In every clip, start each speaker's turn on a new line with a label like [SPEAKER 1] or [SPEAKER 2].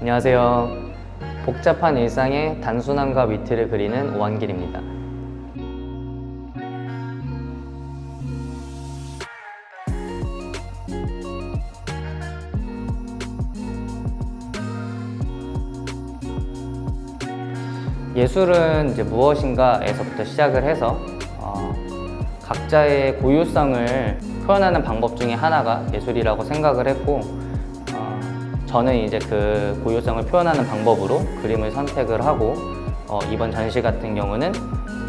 [SPEAKER 1] 안녕하세요. 복잡한 일상의 단순함과 위트를 그리는 오한길입니다. 예술은 이제 무엇인가에서부터 시작을 해서 어, 각자의 고유성을 표현하는 방법 중에 하나가 예술이라고 생각을 했고 어, 저는 이제 그 고유성을 표현하는 방법으로 그림을 선택을 하고 어, 이번 전시 같은 경우는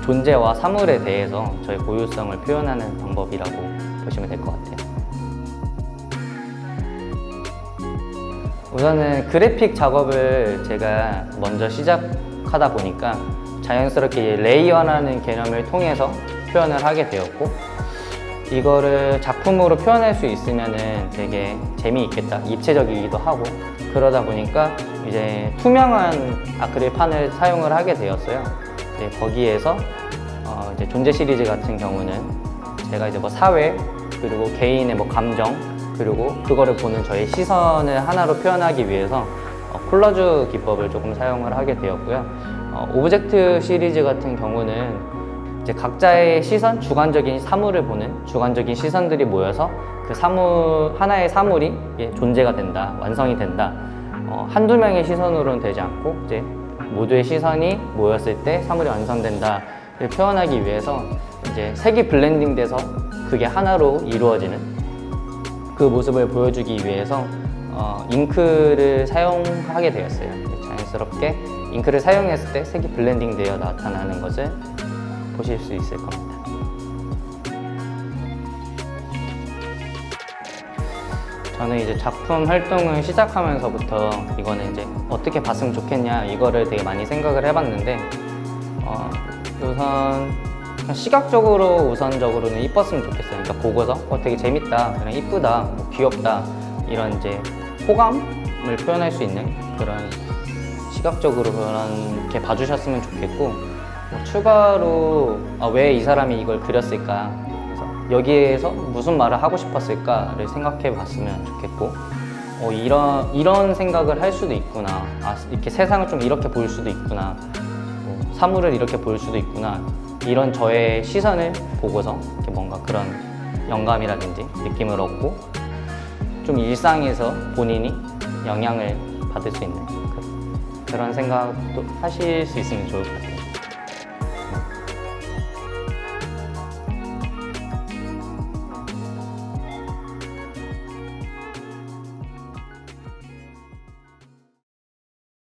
[SPEAKER 1] 존재와 사물에 대해서 저의 고유성을 표현하는 방법이라고 보시면 될 것 같아요. 우선은 그래픽 작업을 제가 먼저 시작 하다 보니까 자연스럽게 이 레이어라는 개념을 통해서 표현을 하게 되었고 이거를 작품으로 표현할 수 있으면은 되게 재미있겠다 입체적이기도 하고 그러다 보니까 이제 투명한 아크릴판을 사용을 하게 되었어요. 이제 거기에서 어 이제 존재 시리즈 같은 경우는 제가 이제 뭐 사회 그리고 개인의 뭐 감정 그리고 그거를 보는 저의 시선을 하나로 표현하기 위해서 어, 콜라주 기법을 조금 사용을 하게 되었고요 어, 오브젝트 시리즈 같은 경우는 이제 각자의 시선, 주관적인 사물을 보는 주관적인 시선들이 모여서 그 사물, 하나의 사물이 존재가 된다, 완성이 된다. 어, 한두 명의 시선으로는 되지 않고 이제 모두의 시선이 모였을 때 사물이 완성된다 를 표현하기 위해서 이제 색이 블렌딩 돼서 그게 하나로 이루어지는 그 모습을 보여주기 위해서 어, 잉크를 사용하게 되었어요. 자연스럽게 잉크를 사용했을 때 색이 블렌딩 되어 나타나는 것을 보실 수 있을 겁니다. 저는 이제 작품 활동을 시작하면서부터 이거는 이제 어떻게 봤으면 좋겠냐 이거를 되게 많이 생각을 해봤는데 어, 우선 시각적으로 우선적으로는 이뻤으면 좋겠어요. 그러니까 보고서 어, 되게 재밌다, 그냥 이쁘다, 뭐 귀엽다 이런 이제 호감을 표현할 수 있는 그런 시각적으로 그렇게 봐주셨으면 좋겠고 뭐 추가로 아, 왜이 사람이 이걸 그렸을까? 그래서 여기에서 무슨 말을 하고 싶었을까를 생각해 봤으면 좋겠고 어, 이런 이런 생각을 할 수도 있구나. 아, 이렇게 세상을 좀 이렇게 볼 수도 있구나. 뭐, 사물을 이렇게 볼 수도 있구나. 이런 저의 시선을 보고서 뭔가 그런 영감이라든지 느낌을 얻고 좀 일상에서 본인이 영향을 받을 수 있는 그- 그런 생각도 하실 수 있으면 좋을 것 같아요.